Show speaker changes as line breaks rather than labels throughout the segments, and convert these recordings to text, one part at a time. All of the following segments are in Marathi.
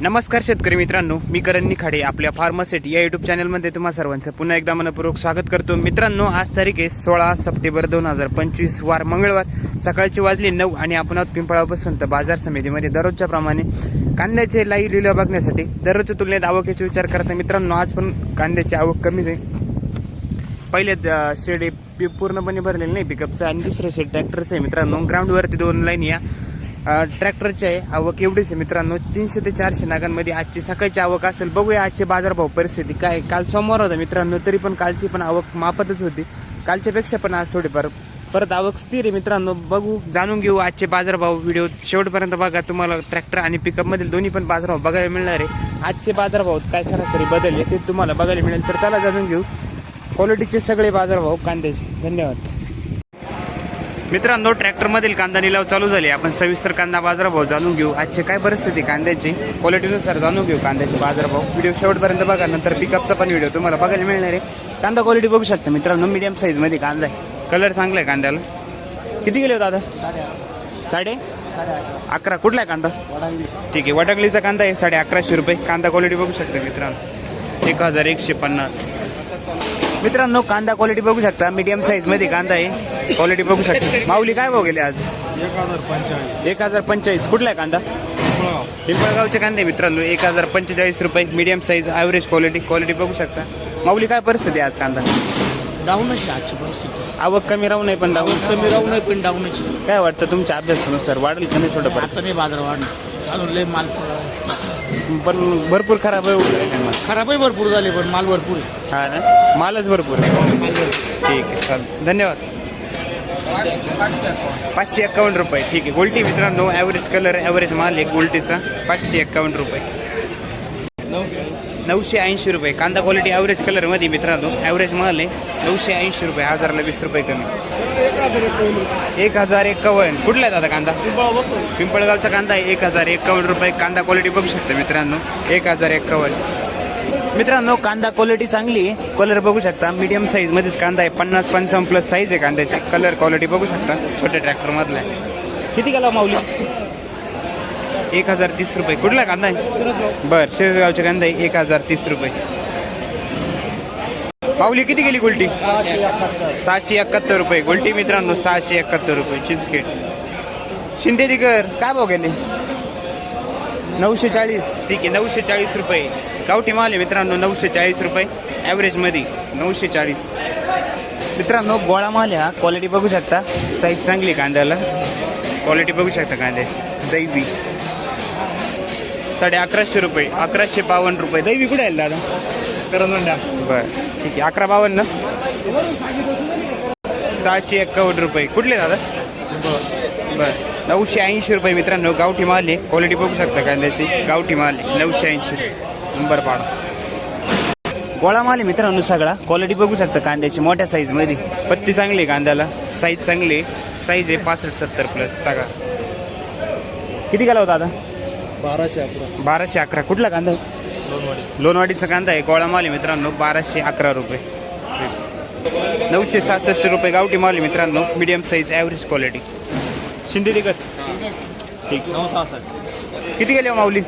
नमस्कार शेतकरी मित्रांनो मी करण निखाडे आपल्या फार्मासेट या युट्यूब चॅनलमध्ये तुम्हा सर्वांचं पुन्हा एकदा मनपूर्वक स्वागत करतो. मित्रांनो आज तारीख आहे सोळा सप्टेंबर दोन हजार पंचवीस वार मंगळवार. सकाळची वाजली नऊ आणि आपण आहोत पिंपळापासून तर बाजार समितीमध्ये. दररोजच्या प्रमाणे कांद्याचे लाई लिहिल्या बघण्यासाठी दररोजच्या तुलनेत आवकेचा विचार करता मित्रांनो आज पण कांद्याची आवक कमीच आहे. पहिले शेड पी- पूर्णपणे भरलेलं नाही पिकअपचं आणि दुसरं शेड ट्रॅक्टरचं आहे मित्रांनो. ग्राउंडवरती दोन लाईन या. ट्रॅक्टरचे आहे आवक एवढीच आहे मित्रांनो. तीनशे ते चारशे नागांमध्ये आजची सकाळची आवक असेल. बघूया आजचे बाजारभाव परिस्थिती काय काल सोमवार होता मित्रांनो तरी पण कालची पण आवक मापतच होती. कालच्यापेक्षा पण आज थोडीफार परत आवक स्थिर आहे मित्रांनो. बघू जाणून घेऊ आजचे बाजारभाव व्हिडिओ शेवटपर्यंत बघा. तुम्हाला ट्रॅक्टर आणि पिकअपमधील दोन्ही पण बाजारभाव बघायला मिळणार आहे. आजचे बाजारभाव काय सरासरी बदल आहे ते तुम्हाला बघायला मिळेल. तर चला जाणून घेऊ. क्वालिटीचे सगळे बाजारभाव कांद्याचे. धन्यवाद. मित्रांनो ट्रॅक्टरमधील कांदा निलाव चालू झाले. आपण सविस्तर कांदा बाजारभाव जाणून घेऊ. आजचे काय परिस्थिती कांद्याची? क्वालिटीनुसार जाणून घेऊ कांद्याचे बाजारभाव. व्हिडिओ शेवटपर्यंत बघा नंतर पिकअपचा पण व्हिडिओ तुम्हाला बघायला मिळणार आहे. कांदा क्वालिटी बघू शकता मित्रांनो मीडियम साईजमध्ये कांदा आहे. कलर चांगला आहे कांद्याला. किती गेले हो दादा? साडे अकरा. कुठला आहे कांदा? ठीक आहे वडगलीचा कांदा आहे साडे अकराशे रुपये. कांदा क्वालिटी बघू शकता मित्रांनो. एक हजार एकशे पन्नास. मित्रांनो कांदा क्वालिटी बघू शकता. मीडियम साईजमध्ये कांदा आहे. क्वालिटी बघू शकता. माऊली काय भाव गेले आज?
एक हजार पंचाळीस
एक हजार पंचेचाळीस. कुठला आहे कांदा? पिंपळगावचे कांदे मित्रांनो. एक हजार पंचेचाळीस रुपये. Medium size average quality quality बघू शकता. माऊली काय परिस्थिती आहे आज कांदा?
डाऊनच आहे आजची परिस्थिती.
आवक कमी राहू नये पण
डाऊन. कमी राहू नये पण डाऊनच आहे.
काय वाटतं तुमच्या अभ्यासानुसार? वाढेल का नाही थोडं
आता नाही बाजार वाढणार. अजून लय माल प-
पण भरपूर खराब आहे आहे.
खराबही भरपूर झाले पण माल भरपूर आहे.
हा ना? मालच भरपूर आहे. ठीक आहे चालेल. धन्यवाद. पाचशे एक्कावन्न रुपये. ठीक आहे. गोल्टी मित्रांनो ॲव्हरेज कलर ॲव्हरेज माल आहे गोल्टीचा. पाचशे एक्कावन्न रुपये. नऊशे ऐंशी रुपये. कांदा क्वालिटी ॲव्हरेज कलरमध्ये मित्रांनो ॲव्हरेज माल आहे नऊशे ऐंशी रुपये. हजारला वीस रुपये कमी. एक हजार एक्कावन्न कुठला आहे दादा कांदा? पिंपळगावचा कांदा आहे. एक हजार एक्कावन्न रुपये. कांदा क्वालिटी बघू शकता मित्रांनो. एक हजार एक्कावन्न मित्रांनो कांदा क्वालिटी चांगली आहे. कलर बघू शकता. मीडियम साईज मध्येच कांदा आहे. पन्नास पंचावन्न प्लस साईज आहे कांद्याची. कलर क्वालिटी बघू शकता. छोट्या ट्रॅक्टर मधला किती गेला माऊली? एक हजार तीस रुपये. कुठला कांदा आहे? बर शेरगावचे कांदा आहे एक हजार तीस रुपये. माऊली किती गेली गुलटी? सहाशे एकाहत्तर रुपये. गुलटी मित्रांनो सहाशे एकाहत्तर रुपये. चिंचखेड. शिंदे दिगर काय भाव गेले? नऊशे चाळीस. ठीक आहे नऊशे चाळीस रुपये. गावठी माल आहे मित्रांनो नऊशे चाळीस रुपये. ॲव्हरेजमध्ये नऊशे चाळीस. मित्रांनो गोळा माल आहे हा. क्वालिटी बघू शकता. साईज चांगली आहे कांद्याला. क्वालिटी बघू शकता कांद्याची दैवी साडे अकराशे रुपये. अकराशे बावन्न रुपये. दैवी कुठे आहे दादा? करंदंडा बरं. ठीक आहे. अकरा बावन्न. सहाशे एक्कावन्न रुपये. कुठले दादा? बरं. नऊशे ऐंशी रुपये मित्रांनो गावठी माल आहे. क्वालिटी बघू शकता कांद्याची. गावठी माल आहे. नऊशे ऐंशी. नंबर पाडा गोळा माल आहे मित्रांनो सगळा. क्वालिटी बघू शकता कांद्याची मोठ्या साईजमध्ये पत्ती चांगली आहे कांद्याला. साईज चांगली साईज आहे पासष्ट सत्तर प्लस सगळा. किती गेला होता आता?
बाराशे अकरा.
बाराशे अकरा. कुठला कांदा? आहे लोणवाडीचा कांदा आहे. गोळा माल आहे मित्रांनो बाराशे अकरा रुपये. नऊशे सहासष्ट रुपये गावठी माल आहे मित्रांनो. Medium size average quality Shinde दिगत ठीक.
नऊ सहासष्ट.
किती गेले हो माऊली?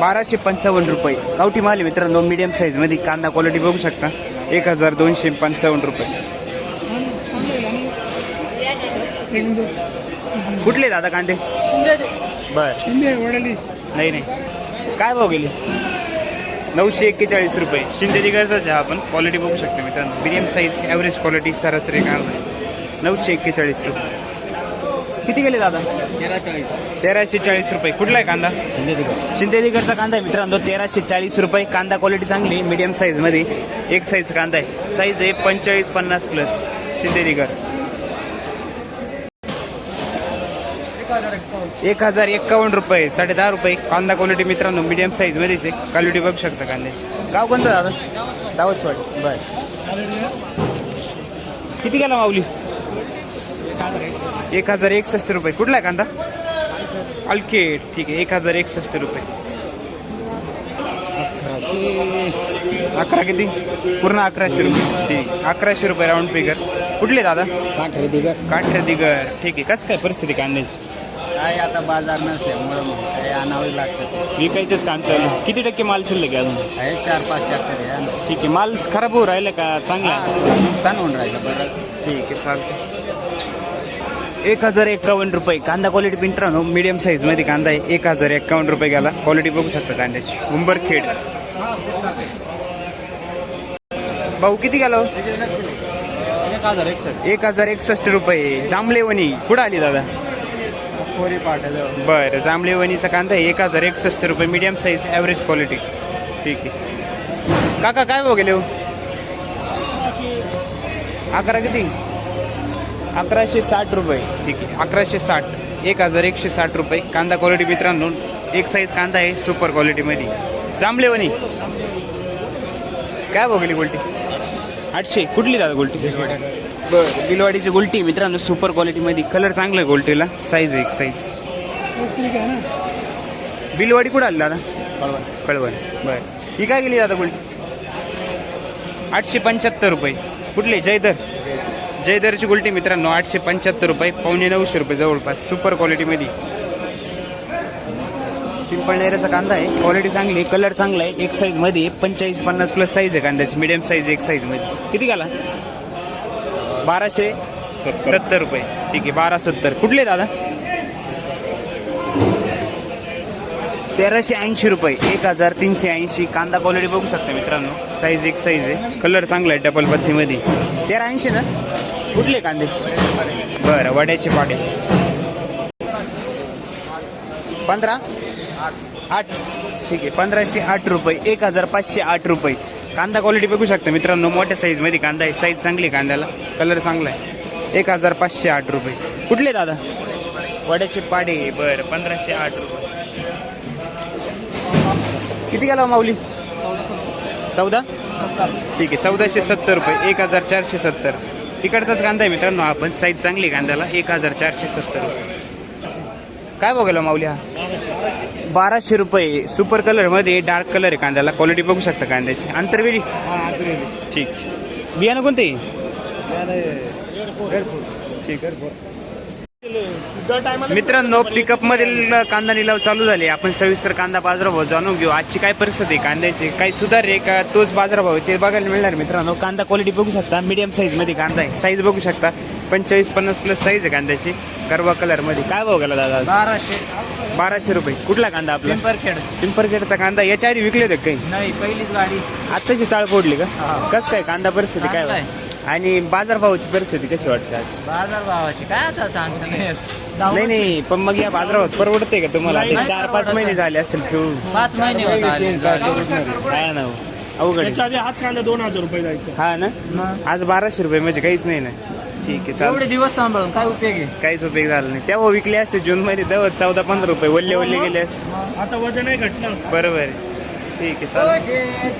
बाराशे पंचावन्न रुपये. गावठी माल आहे मित्रांनो मीडियम साईजमध्ये कांदा क्वालिटी बघू शकता. एक हजार दोनशे पंचावन्न रुपये. कुठले दादा कांदे? बर. नाही नाही. काय भाव गेले? नऊशे एक्केचाळीस रुपये. शिंदे दिगरचाच आहे. आपण क्वालिटी बघू शकता मित्रांनो. मीडियम साईज ॲव्हरेज क्वालिटी सरासरी कांदा. नऊशे एक्केचाळीस रुपये. किती गेले दादा?
तेरा चाळीस
तेराशे चाळीस रुपये. कुठला आहे कांदा? शिंदेलीकडचा कांदा आहे मित्रांनो. तेराशे चाळीस रुपये. कांदा क्वालिटी चांगली मीडियम साईजमध्ये एक साईज कांदा आहे. साईज आहे पंचेचाळीस पन्नास प्लस शिंदेलीकर एक हजार एक्कावन्न रुपये साडे दहा रुपये. कांदा क्वालिटी मित्रांनो मीडियम साईजमध्येच आहे. क्वालिटी बघू शकता कांद्याची. गाव कोणतं दादा? दावतवाड बर. किती गेला माऊली? एक हजार एकसष्ट रुपये. कुठला आहे कांदा? अल्केट. ठीक आहे एक हजार एकसष्ट रुपये. अकरा किती? पूर्ण अकराशे रुपये. ठीक अकराशे रुपये राऊंड फिगर कुठले दादा?
काठरे दिगर.
काठ्या दिगर. ठीक आहे कसं काय परिस्थिती कांद्याची?
काय आता बाजार नसल्यामुळं मग काय आणावं लागतं.
विकायचंच काम चालू. आहे. किती टक्के माल शिल्लक आहे अजून?
आहे चार पाच ट्रॅक्टर आहे.
ठीक आहे माल खराब होऊ राहिला का? चांगला आहे?
नुकसान होऊन राहिलं बरं.
ठीक आहे चालतं एक हजार एकावन्न रुपये. कांदा क्वालिटी मित्रांनो मिडियम साईजमध्ये कांदा आहे. एक हजार एकावन्न रुपये गेला क्वालिटी बघू शकता कांद्याची. उंबरखेड भाऊ किती गेला हो?
एक हजार एकसष्ट
रुपये. जांभलेवणी. कुठं आली दादा? बरं जांभलेवणीचा कांदा आहे. एक हजार एकसष्ट रुपये. मीडियम साईज ॲव्हरेज क्वालिटी ठीक आहे. काका काय भाव गेले हो? अकरा किती? अकराशे साठ रुपये. ठीक आहे. अकराशे साठ. एक हजार एकशे साठ रुपये. कांदा क्वालिटी मित्रांनो एक साईज कांदा आहे सुपर क्वालिटीमध्ये जांभलेवणी काय भाव गोल्टी? आठशे. कुठली दादा गोल्टी? बरं बिलवाडीची गोल्टी मित्रांनो सुपर क्वालिटीमध्ये कलर चांगला आहे गोल्टीला. साईज एक साईज बिलवाडी कुठं आली दादा? कळवण. बरं. ही काय गेली दादा गोल्टी? आठशे पंच्याहत्तर रुपये. कुठले? जयदर जयदरची गुलटी मित्रांनो आठशे पंच्याहत्तर रुपये पावणे नऊशे रुपये जवळपास सुपर क्वालिटीमध्ये पिंपळ नेऱ्याचा कांदा आहे. क्वालिटी चांगली आहे कलर चांगला आहे. एक साईजमध्ये पंचेचाळीस पन्नास प्लस साईज आहे कांद्याची. मिडियम साईज एक साईजमध्ये. किती गेला बाराशे सत्तर. रुपये. ठीक आहे बारा सत्तर. कुठले दादा? तेराशे ऐंशी रुपये. एक हजार तीनशे ऐंशी. कांदा क्वालिटी बघू शकता मित्रांनो. साईज एक साईज आहे. कलर चांगला आहे डबल पत्तीमध्ये. तेरा ऐंशी ना? कुठले कांदे? बरं वड्याचे पाडे. पंधरा? आठ. ठीक आहे पंधराशे आठ रुपये एक हजार पाचशे आठ रुपये. कांदा क्वालिटी बघू शकता मित्रांनो मोठ्या साईजमध्ये कांदा आहे. साईज चांगली आहे कांद्याला. कलर चांगला आहे. एक हजार पाचशे आठ रुपये. कुठले दादा? वड्याचे पाडे. बरं पंधराशे आठ रुपये. किती गेला हो माऊली? चौदा? ठीक आहे चौदाशे सत्तर रुपये. एक हजार चारशे सत्तर. तिकडचाच कांदा आहे मित्रांनो आपण साईज चांगली कांद्याला एक हजार चारशे सत्तर रुपये. काय बघायला माऊली हा? बाराशे रुपये. सुपर कलरमध्ये डार्क कलर आहे कांद्याला. क्वालिटी बघू शकता कांद्याची. आंतरवेली ठीक. बियाणं कोणतं? आहे. मित्रांनो पिकअप मधील कांदा निलाव चालू झाले. आपण सविस्तर कांदा बाजारभाव जाणून घेऊ. आजची काय परिस्थिती आहे? कांद्याची काही सुधार आहे का? तोच बाजारभाव आहे ते बघायला मिळणार मित्रांनो. कांदा क्वालिटी बघू शकता. मीडियम साईजमध्ये कांदा आहे. साईज बघू शकता. पंचेचाळीस पन्नास प्लस साईज आहे कांद्याची. करवा कलरमध्ये. काय भाव गेला दादा?
बाराशे.
बाराशे रुपये. कुठला कांदा आपला?
पिंपरखेड.
पिंपरखेडचा कांदा. याच्या आधी विकले होते काही?
नाही पहिलीच गाडी.
आत्ताची चाळ फोडली का?
हा.
कस काय? कांदा परिस्थिती काय? आणि बाजारभावाची परिस्थिती कशी वाटते आज?
बाजार भावाची काय आता सांगता नाही
नाही नाही पण मग या बाजारात परवडते का तुम्हाला? ते चार पाच महिने. झाले असेल खेळून
पाच महिने होत आले.
काय ना हो? अवघड आहे.
त्याच्या आधी हाच कांदा दोन हजार रुपये जायचा.
हा ना? आज बाराशे रुपये म्हणजे काहीच नाही ना. ठीक आहे चालेल.
एवढे दिवस सांभाळून काय उपयोग आहे?
काहीच उपयोग झाला नाही. तेव्हा विकले असते जून मध्ये तेव्हा चौदा पंधरा रुपये वल्ले वल्ले गेले असते.
आता वजन आहे घटना
बरोबर आहे. ठीक आहे चालेल.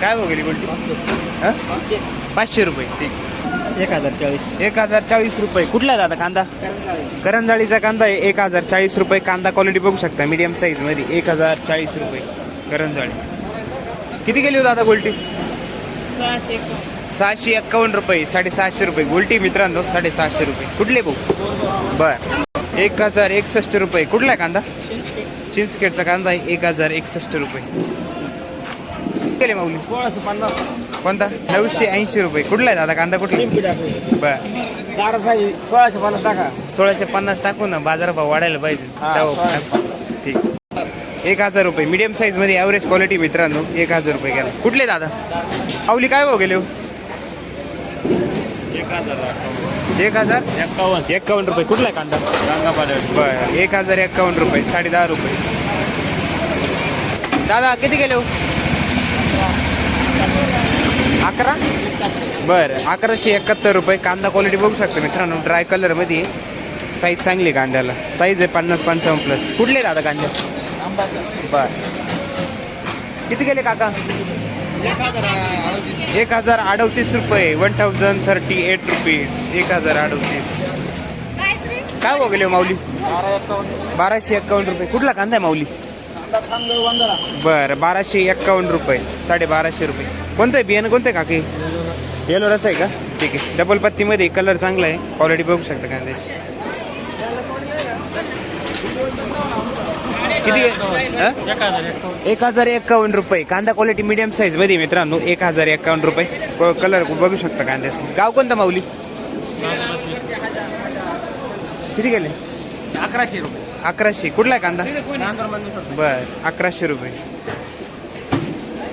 काय वगैरे गोल्टी हा? पाचशे रुपये. ठीक.
एक हजार चाळीस.
एक हजार चाळीस रुपये. कुठला आहे दादा कांदा? करंजाळीचा कांदा आहे. एक हजार चाळीस रुपये. कांदा क्वालिटी बघू शकता. मीडियम साईजमध्ये. एक हजार चाळीस रुपये. करंजाळी. किती गेली हो दादा गोल्टी सहाशे एक्कावन्न रुपये. साडेसहाशे रुपये. गोल्टी मित्रांनो साडेसहाशे रुपये. कुठले भाऊ? बर. एक हजार एकसष्ट रुपये. कुठला आहे कांदा? चिंचखेडचा कांदा आहे. एक हजार एकसष्ट रुपये. केले माऊली.
सोळाशे पन्नास.
कोणता? नऊशे ऐंशी रुपये. कुठला आहे दादा? कांदा कुठला? बर.
सोळाशे पन्नास टाका.
सोळाशे पन्नास टाकू ना बाजारभाव वाढायला पाहिजे.
हा.
ठीक. एक हजार रुपये. मीडियम साईजमध्ये ॲव्हरेज क्वालिटी मित्रांनो एक हजार रुपये गेला कुठले दादा? आवली काय भाव गेले हो?
एक हजार
एक हजार?
एक्कावन्न
एक्कावन्न रुपये. कुठला आहे कांदा? बरं. एक हजार एक्कावन्न रुपये. साडे दहा रुपये. दादा किती गेले हो? अकरा? बरं अकराशे एकाहत्तर रुपये कांदा क्वालिटी बघू शकता मित्रांनो ड्राय कलरमध्ये साईज चांगली आहे कांद्याला. साईज आहे पन्नास पंचावन्न प्लस कुठले दादा कांदे? बर. किती गेले काका? एक हजार अडतीस रुपये. One thousand thirty eight rupees एक हजार अडतीस काय हो गेले माऊली? बाराशे एक्कावन्न रुपये. कुठला कांदा आहे माऊली? बरं बाराशे एक्कावन्न रुपये साडे बाराशे रुपये. कोणतं आहे? बियाणं कोणतं आहे काकी? येलोराचं आहे का? ठीक आहे. डबल पत्तीमध्ये कलर चांगला आहे. क्वालिटी बघू शकता कांद्याची किती? हा?
एक हजार एक
एक हजार एकावन्न रुपये. कांदा क्वालिटी मीडियम साईजमध्ये मित्रांनो. एक हजार एकावन्न रुपये. कलर बघू शकता कांद्याचं गाव कोणतं माऊली? किती गेले
अकराशे रुपये.
अकराशे. कुठला आहे कांदा? बर अकराशे रुपये.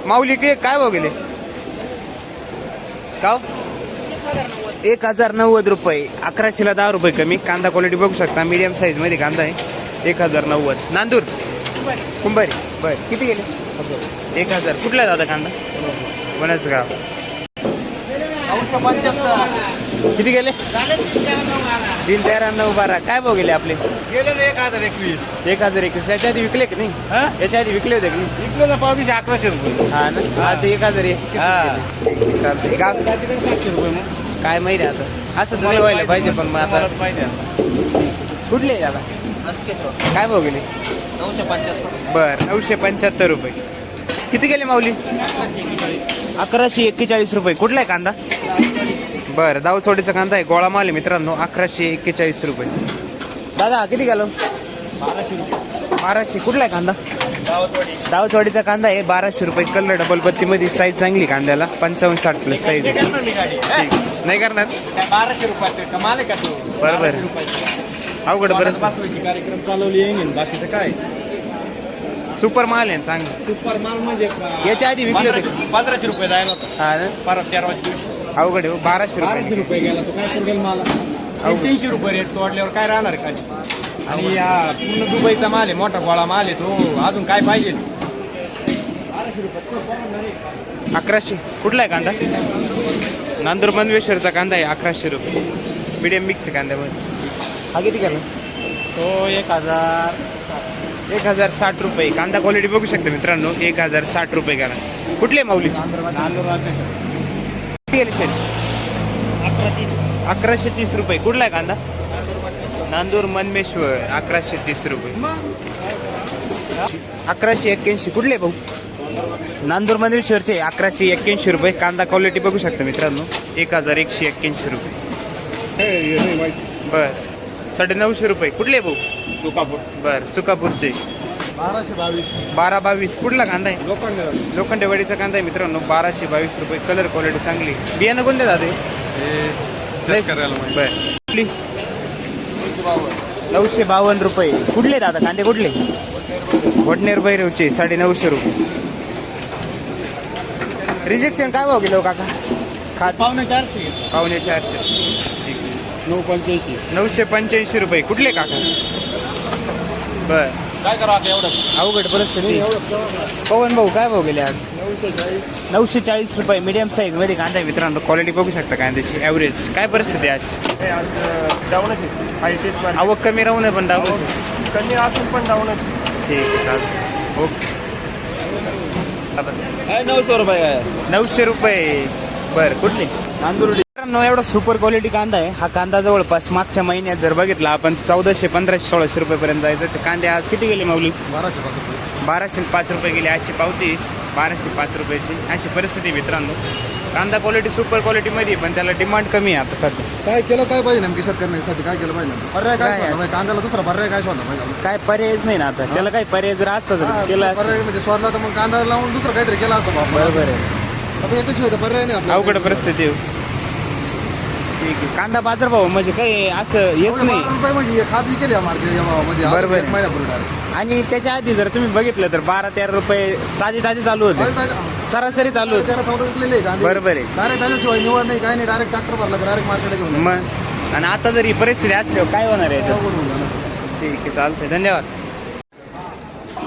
माऊली के काय भाव गेले? गाव एक हजार नव्वद रुपये. अकराशेला दहा रुपये कमी. कांदा क्वालिटी बघू शकता. मीडियम साईजमध्ये कांदा आहे. एक हजार नव्वद. नांदूर? कुंभारी. बर किती गेले? एक हजार. कुठला दादा कांदा? वनसगाव किती गेले? तीन तेरा नऊ बारा. काय भाव गेले आपले?
गेले एक हजार एकवीस.
एक हजार एकवीस. याच्या आधी विकले की नाही? याच्या आधी विकले होते की नाही?
इकडे ना पाव दिवशी अकराशे रुपये.
हा ना? आता एक हजार एक. चालतंय. गाव
सातशे रुपये मग.
काय माहिती आता? असं तुला व्हायला पाहिजे पण मग आता.
पाहिजे
कुठले दादा? काय भाव गेले?
नऊशे पंच्याहत्तर
बर नऊशे पंच्याहत्तर रुपये. किती गेले माऊली? अकराशे एक्केचाळीस रुपये. कुठला आहे कांदा? बर दावचोडीचा कांदा आहे. गोळा माल आहे मित्रांनो. अकराशे एक्केचाळीस रुपये. दादा किती गेलो?
बाराशे रुपये.
बाराशे. कुठला आहे कांदा? दावचवाडीचा कांदा आहे. बाराशे रुपये कलर डबल पत्तीमध्ये साईज चांगली कांद्याला. पंचावन्न साठ प्लस साईज आहे. ठीक. नाही करणार?
काय बाराशे रुपयात कमाल आहे का तू?
बरोबर.
बाराशे.
अवघड बरं.
कार्यक्रम चालवली येईन बाकीचं काय?
सुपर माल आहे चांगलं.
सुपर माल म्हणजे का-
याच्या आधी विकले होते
पंधराशे पंधराशे रुपये जायला होता.
हा ना?
परत तेरावाच्या दिवशी.
अवघड आहे बाराशे
बाराशे
रुपये
रुपये गेला तो काय पडेल मला. तीनशे रुपये रेट तोडल्यावर काय राहणार खाली? आणि हा पूर्ण दुबईचा माल आहे मोठा गोळा माल आहे तो अजून काय पाहिजे?
अकराशे. कुठला आहे कांदा? नांदूर मंदवेश्वरचा कांदा आहे अकराशे रुपये. मीडियम मिक्स कांद्यामध्ये. हा किती केला?
तो एक हजार
एक हजार साठ रुपये. कांदा क्वालिटी बघू शकता मित्रांनो एक हजार साठ रुपये गेला कुठले माऊली? किती गेले शेट.
अकरा तीस
अकराशे तीस रुपये. कुठला आहे कांदा? नांदूर मनमेश्वर. अकराशे तीस रुपये. अकराशे एक्क्याऐंशी. कुठले भाऊ? नांदूर मनमेश्वरचे अकराशे एक्क्याऐंशी रुपये. कांदा क्वालिटी बघू शकता मित्रांनो. एक हजार एकशे एक्क्याऐंशी रुपये. बर. साडे नऊशे रुपये. कुठले भाऊ?
सुकापूर.
बर सुकापूरचे.
बाराशे बावीस.
बारा बावीस. कुठला कांदा आहे?
लोखंड.
लोखंडेवाडीचा कांदा आहे मित्रांनो. बाराशे बावीस रुपये. कलर क्वालिटी चांगली. बियाणं कोणते
माहिती.
बर. कुठली? नऊशे बावन्न. रुपये. कुठले दादा? कांदे कुठले? वडनेर बैरवचे साडे नऊशे रुपये. रिजेक्शन काय भाव गेलो काका? खात
पावणे चारशे.
पावणे चारशे.
नऊ पंच्याऐंशी.
नऊशे पंच्याऐंशी रुपये. कुठले काका? बर.
काय करा आता एवढं?
अवघड परिस्थिती. पवन भाऊ काय भाऊ गेले आज?
नऊशे चाळीस
नऊशे चाळीस रुपये मीडियम साईजमध्ये कांदा आहे मित्रांनो. क्वालिटी बघू शकता कांद्याची ॲव्हरेज काय परिस्थिती आहे आज?
आज डाऊनच हायटेच पण
आवक कमी राहू नये पण डावू
कमी असून पण डाऊनच
ठीक आहे चालतं ओके.
नऊशे रुपये काय?
नऊशे रुपये. बरं कुठली? नांदुर्डी. मित्रांनो एवढा सुपर क्वालिटी कांदा आहे. हा कांदा जवळपास मागच्या महिन्यात जर बघितला आपण चौदाशे पंधराशे सोळाशे रुपयेपर्यंत जायचं. तर कांदे आज किती गेले माऊली?
बाराशे पाच रुपये.
बाराशे पाच रुपये गेले. आजची पावती बाराशे पाच रुपयाची. अशी परिस्थिती मित्रांनो. कांदा क्वालिटी सुपर क्वालिटीमध्ये पण त्याला डिमांड कमी आहे आता सध्या.
काय केलं काय पाहिजे नेमकी शेतकऱ्यांसाठी काय केलं पाहिजे पर्याय काय
काय
शोधला पाहिजे? कांद्याला दुसरा पर्याय काय शोधला पाहिजे आपण?
काय पर्यायच नाही ना आता. त्याला काही पर्याय जर असता तर
हा,
केला असता.
पर्याय म्हणजे शोधला तर मग कांदा लावून दुसरं काहीतरी केलं असतं बाबा
बरोबर आहे.
आता याच्याशिवाय तर पर्याय नाही आपल्याला.
अवघड परिस्थिती आहे. ठीक आहे. कांदा बाजार भाव म्हणजे काही असं येत
एवढे
नाही.
रुपये म्हणजे एक हात विकेल या मार्केट या भावामध्ये. आज
बरोबर.
एक direct.
आणि त्याच्या आधी जर तुम्ही बघितलं तर बारा तेरा रुपये ताजे ताजे चालू होते.
आज direct-
सरासरी चालू होते.
तेरा चौदा विकलेले आहे कांदे
बरोबर आहे.
डायरेक्ट निवड नाही. काय नाही. डायरेक्ट ट्रॅक्टर भरला डायरेक्ट मार्केट घेऊन जायचं.
मग आणि आता जर ही परिस्थिती असल्यावर काय होणार आहे याच्यात?
अवघड होऊन जाणार.
ठीक आहे चालतंय. धन्यवाद.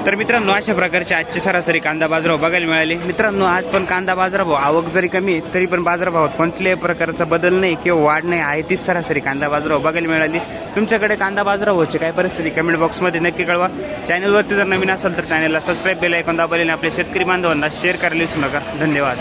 तर मित्रांनो अशा प्रकारचे आजचे सरासरी कांदा बाजारभाव बघायला मिळाले. मित्रांनो आज पण कांदा बाजारभाव आवक जरी कमी आहे तरी पण बाजारभावात कोणत्याही प्रकारचा बदल नाही किंवा वाढ नाही आहे तीच सरासरी कांदा बाजारभाव बघायला मिळाली. तुमच्याकडे कांदा बाजारभावाची काय परिस्थिती कमेंट बॉक्समध्ये नक्की कळवा. चॅनलवरती जर नवीन असेल तर चॅनलला सबस्क्राईब केलं आहे दाबायला आपल्या शेतकरी बांधवांना शेअर करायला विसरू नका. धन्यवाद.